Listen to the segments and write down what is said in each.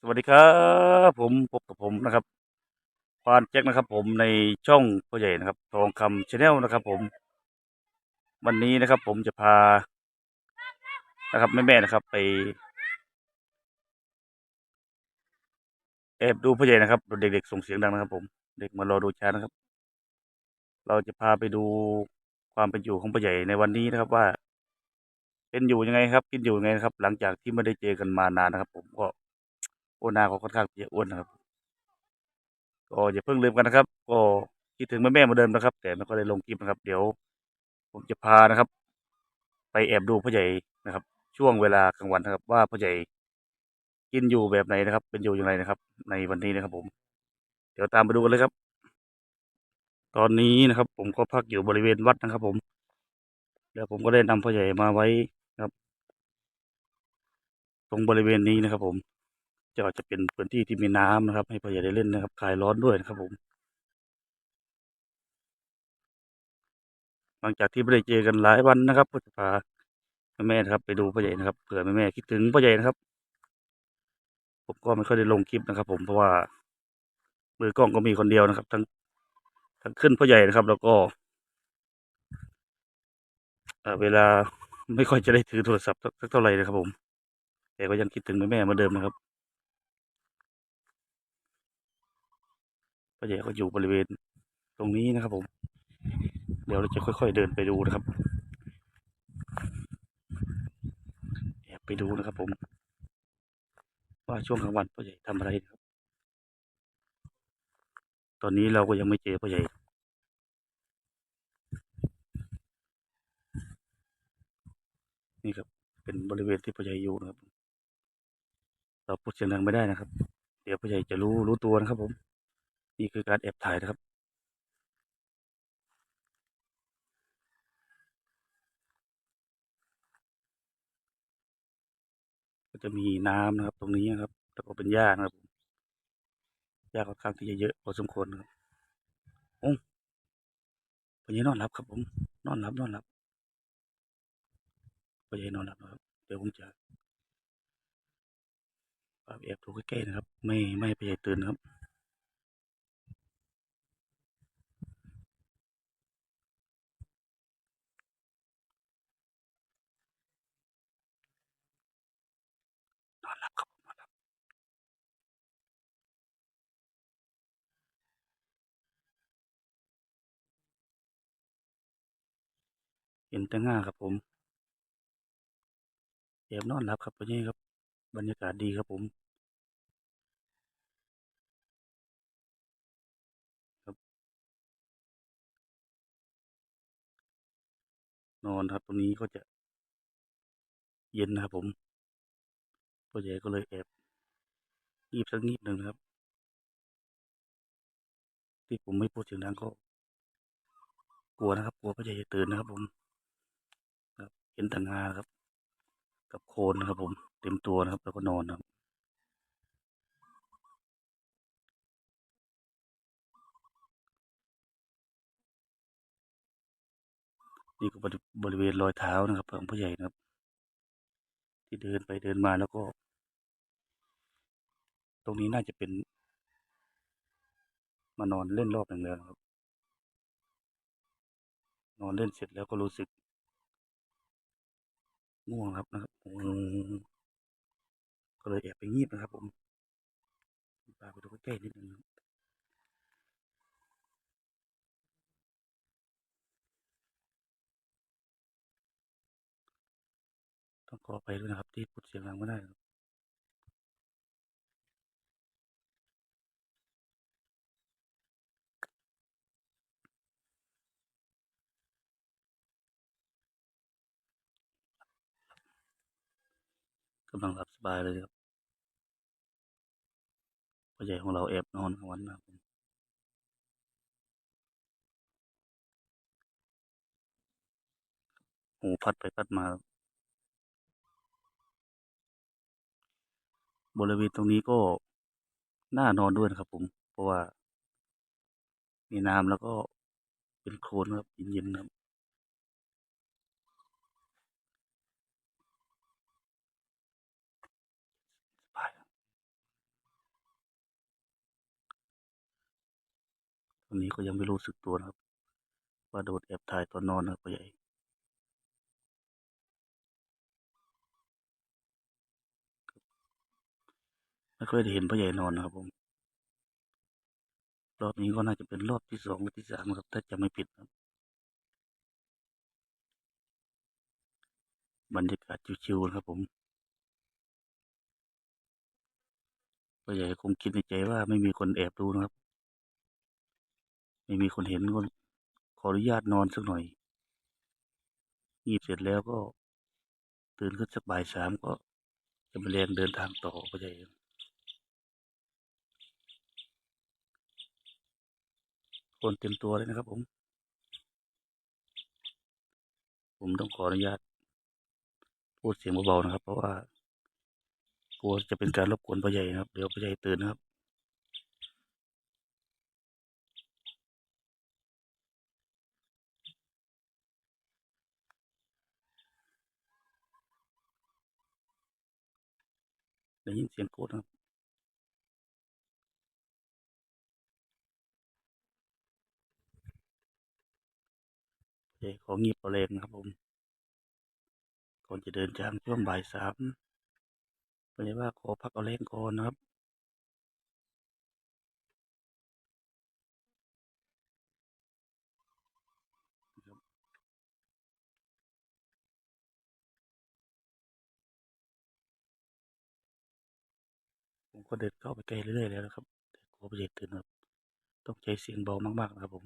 สวัสดีครับผมพบกับผมนะครับควานแจ็คนะครับ ผมในช่องพ่อใหญ่นะครับ ทองคำชาแนลนะครับ ผม วันนี้นะครับ ผมจะพานะครับแม่ๆนะครับ ไปแอบดูพ่อใหญ่นะครับเด็กๆส่งเสียงดังนะครับ ผม เด็กมารอดูชานะครับ เราจะพาไปดูความเป็นอยู่ของพ่อใหญ่ในวันนี้นะครับ ว่า เป็นอยู่ยังไงครับ กินอยู่ยังไงนะครับ หลังจากที่ไม่ได้เจอกันมานานนะครับ ผมก็ โอนาเขาค่อนข้างจะอ้วนนะครับ ก็อย่าเพิ่งลืมกันนะครับ ก็คิดถึงแม่แม่เหมือนเดิมนะครับ แต่ไม่ก็ได้ลงคลิปนะครับ เดี๋ยว ผมจะพานะครับ ไปแอบดูพ่อใหญ่นะครับ ช่วงเวลากลางวันนะครับ ว่าพ่อใหญ่กินอยู่แบบไหนนะครับ เป็นอยู่อย่างไรนะครับ ในวันนี้นะครับ ผม เดี๋ยวตามไปดูกันเลยครับ ตอนนี้นะครับ ผมก็พักอยู่บริเวณวัดนะครับ ผม แล้วผมก็ได้นำพ่อใหญ่มาไว้นะครับ ตรงบริเวณนี้นะครับ ผม จะจะเป็นพื้นที่ที่มีน้ำนะครับ ให้พ่อใหญ่ได้เล่นนะครับคลายร้อนด้วยนะครับ ผม หลังจากที่ไม่ได้เจอกันหลายวันนะครับก็จะพาแม่นะครับ ไปดูพ่อใหญ่นะครับเผื่อแม่คิดถึงพ่อใหญ่นะครับ ผมก็ไม่ค่อยได้ลงคลิปนะครับ ผมเพราะว่ามือกล้องก็มีคนเดียวนะครับ ทั้งทั้งขึ้นพ่อใหญ่นะครับ แล้วก็เวลาไม่ค่อยจะได้ถือโทรศัพท์สักเท่าไหร่นะครับผม แต่ก็ยังคิดถึงแม่ๆเหมือนเดิมนะครับ พ่อใหญ่ก็อยู่บริเวณตรงนี้นะครับผม เดี๋ยวเราจะค่อย ๆเดินไปดูนะครับแอบไปดูนะครับผม ว่าช่วงกลางวันพ่อใหญ่ทำอะไรนะครับ ตอนนี้เราก็ยังไม่เจอพ่อใหญ่นี่ครับเป็นบริเวณที่พ่อใหญ่อยู่นะครับ เราพูดเสียงดังไม่ได้นะครับ เดี๋ยวพ่อใหญ่จะรู้รู้ตัวนะครับผม นี่คือการแอบถ่ายนะครับ ก็จะมีน้ำนะครับ ตรงนี้นะครับ แล้วก็เป็นหญ้านะครับหญ้าค่อนข้างที่จะเยอะพอสมควรครับโอ้พ่อใหญ่นอนหลับครับ ผม นอนหลับนอนหลับพ่อใหญ่นอนหลับครับ เดี๋ยวผมจะแอบดูใกล้ๆนะครับ ไม่ไม่ให้พ่อใหญ่ตื่นครับ นอนหลับครับผมนอนหลับ เห็นแต่ง่าครับผมแอบนอนหลับครับพ่อใหญ่ครับ บรรยากาศดีครับผมนอนครับตรงนี้ก็จะ เย็นนะครับผมพ่อใหญ่ก็เลยแอบงีบสักนิดหนึ่งครับ ที่ผมไม่พูดเสียงดังก็ กลัวนะครับ กลัวพ่อใหญ่จะตื่นนะครับผม เห็นแต่งาครับ กับโคนนะครับ ผม เต็มตัวนะครับ แล้วก็นอนครับนี่ก็บริบริเวณรอยเท้านะครับของพ่อใหญ่นะครับ ที่เดินไปเดินมาแล้วก็ ตรงนี้น่าจะเป็น มานอนเล่นรอบหนึ่งแล้วครับ นอนเล่นเสร็จแล้วก็รู้สึก ง่วงครับนะครับอืมก็เลยแอบไปงีบนะครับ ผมพาไปดูใกล้ๆนิดนึงต้องขอไปด้วยนะครับ ที่พูดเสียงดังไม่ได้ครับำลังหลับสบายเลยครับพ่อใหญ่ของเราแอบนอนกลางวันนะครับผมหูพัดไปพัดมา บริเวณตรงนี้ก็น่านอนด้วยนะครับผม เพราะว่า มีน้ำแล้วก็เป็นโคลนครับเย็นๆครับ ตอนนี้ก็ยังไม่รู้สึกตัวนะครับ ว่าโดนแอบถ่ายตอนนอนนะครับพ่อใหญ่ไม่ค่อยได้เห็นพ่อใหญ่นอนนะครับผม รอบนี้ก็น่าจะเป็นรอบที่สองหรือที่สามครับ ถ้าจะไม่ผิดครับบรรยากาศชิวๆนะครับผมพ่อใหญ่คงคิดในใจว่าไม่มีคนแอบดูนะครับ ไม่มีคนเห็นก็ขออนุญาตนอนสักหน่อยงีบเสร็จแล้วก็ ตื่นขึ้นสักบ่ายสามก็จะมาเรียงเดินทางต่อพ่อใหญ่คนเต็มตัวเลยนะครับผม ผมต้องขออนุญาต พูดเสียงเบาๆนะครับ เพราะว่ากลัวจะเป็นการรบกวนพ่อใหญ่นะครับ เดี๋ยวพ่อใหญ่ตื่นนะครับ ได้ยินเสียงโกรธครับพ่อใหญ่ของงีบเอาแรงนะครับผม ก่อนจะเดินทางช่วงบ่ายสามพ่อใหญ่ว่าขอพักเอาแรงก่อนนะครับ ก็เดินเข้าไปใกล้เรื่อยๆแล้วนะครับแต่กลัวพ่อใหญ่ตื่นครับต้องใช้เสียงเบามากๆนะครับผม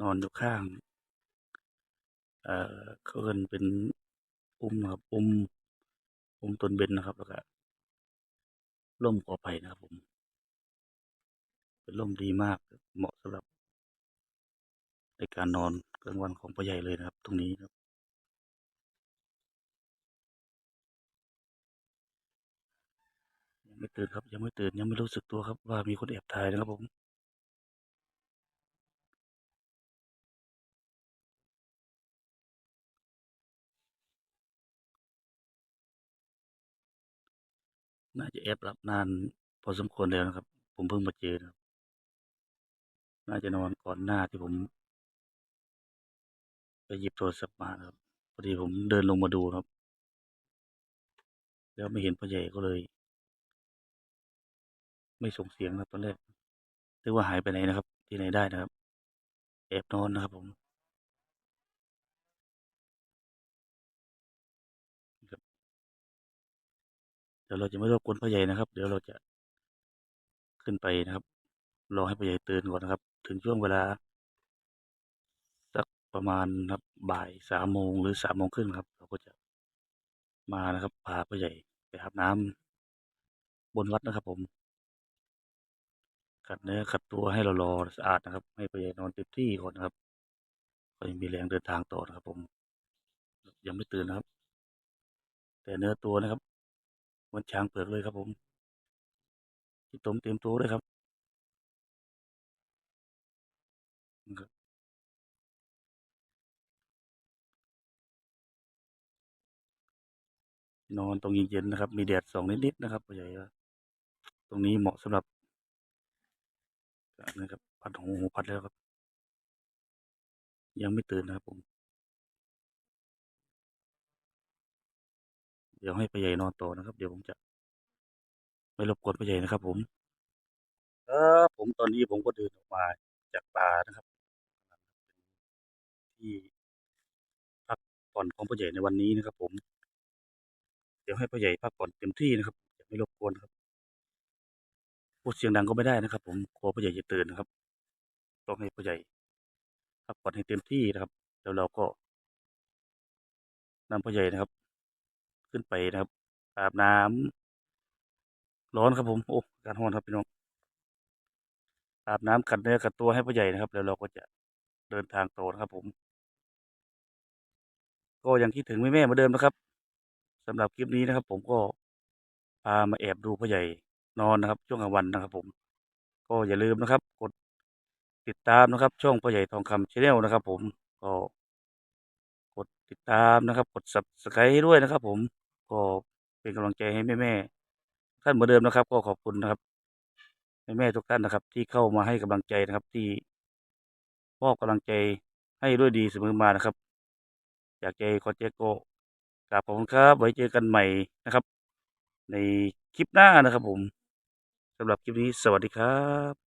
นอนอยู่ข้าง เอ่อเขาเอินเป็นอุ้มนะครับอุ้มอุ้มต้นเบนนะครับ แล้วก็ร่มกอไผ่นะครับผม เป็นร่มดีมากเหมาะสำหรับ ในการนอนกลางวันของพ่อใหญ่เลยนะครับ ตรงนี้ครับยังไม่ตื่นครับ ยังไม่ตื่นยังไม่รู้สึกตัวครับ ว่ามีคนแอบถ่ายนะครับผมน่าจะแอบหลับนาน พอสมควรแล้วนะครับ ผมเพิ่งมาเจอนะครับ น่าจะนอนก่อนหน้าที่ผม ไปหยิบโทรศัพท์มาครับพอดีผมเดินลงมาดูนะครับ แล้วไม่เห็นพ่อใหญ่ก็เลย ไม่ส่งเสียงนะครับตอนแรกนึกว่าหายไปไหนนะครับ ที่ไหนได้นะครับแอบนอนนะครับผมเดี๋ยวเราจะไม่รบกวนพ่อใหญ่นะครับ เดี๋ยวเราจะขึ้นไปนะครับรอให้พ่อใหญ่ตื่นก่อนนะครับ ถึงช่วงเวลา ประมาณครับบ่ายสามโมงหรือสามโมงครึ่งครับ เราก็จะมานะครับพาพ่อใหญ่ไปอาบน้ำบนวัดนะครับ ผม ขัดเนื้อขัดตัวให้เรารอสะอาดนะครับ ให้พ่อใหญ่นอนเต็มที่ก่อนนะครับ ก็ยังมีแรงเดินทางต่อนะครับ ผม ยังไม่ตื่นนะครับ แต่เนื้อตัวนะครับเหมันช้างเผือกเลยครับผมที่ตมเต็มตัวด้วยครับ นอนตรงเย็นๆนะครับ มีแดดส่องนิดๆนะครับพ่อใหญ่ตรงนี้เหมาะสำหรับนะครับพัดหูหูพัดแล้วครับ ยังไม่ตื่นนะครับผม เดี๋ยวให้พ่อใหญ่นอนต่อนะครับ เดี๋ยวผมจะ ไม่รบกวนพ่อใหญ่นะครับ ผมครับผมตอนนี้ผมก็เดินออกมาจากป่านะครับ ที่พักผ่อนของพ่อใหญ่ในวันนี้นะครับ ผม ดี๋ยวให้พ่อใหญ่พักผ่อนเต็มที่นะครับอย่าไม่รบกวนครับพูดเสียงดังก็ไม่ได้นะครับ ผมกลัวพ่อใหญ่จะตื่นนะครับต้องให้พ่อใหญ่พักผ่อนให้เต็มที่นะครับแล้วเราก็นำพ่อใหญ่นะครับ ขึ้นไปนะครับอาบน้ำร้อนครับผมโอ้การร้อนครับพี่น้องอาบน้ำขัดเนื้อขัดตัวให้พ่อใหญ่นะครับ แล้วเราก็จะเดินทางต่อนะครับผม ก็ยังคิดถึงแม่แม่เหมือนเดิมนะครับ สำหรับคลิปนี้นะครับ ผมก็พามาแอบดูพ่อใหญ่นอนนะครับ ช่วงกลางวันนะครับ ผม ก็อย่าลืมนะครับ กดติดตามนะครับ ช่องพ่อใหญ่ทองคำชาแนลนะครับ ผมก็กดติดตามนะครับ กด subscribe ให้ด้วยนะครับ ผมก็เป็นกำลังใจให้แม่ๆท่านเหมือนเดิมนะครับ ก็ขอบคุณนะครับแม่ๆทุกท่านนะครับ ที่เข้ามาให้กำลังใจนะครับ ที่มอบกำลังใจให้ด้วยดีเสมอมานะครับอยากใจคอเจโก กราบขอบคุณครับ ไว้เจอกันใหม่นะครับ ในคลิปหน้านะครับผมสำหรับคลิปนี้สวัสดีครับ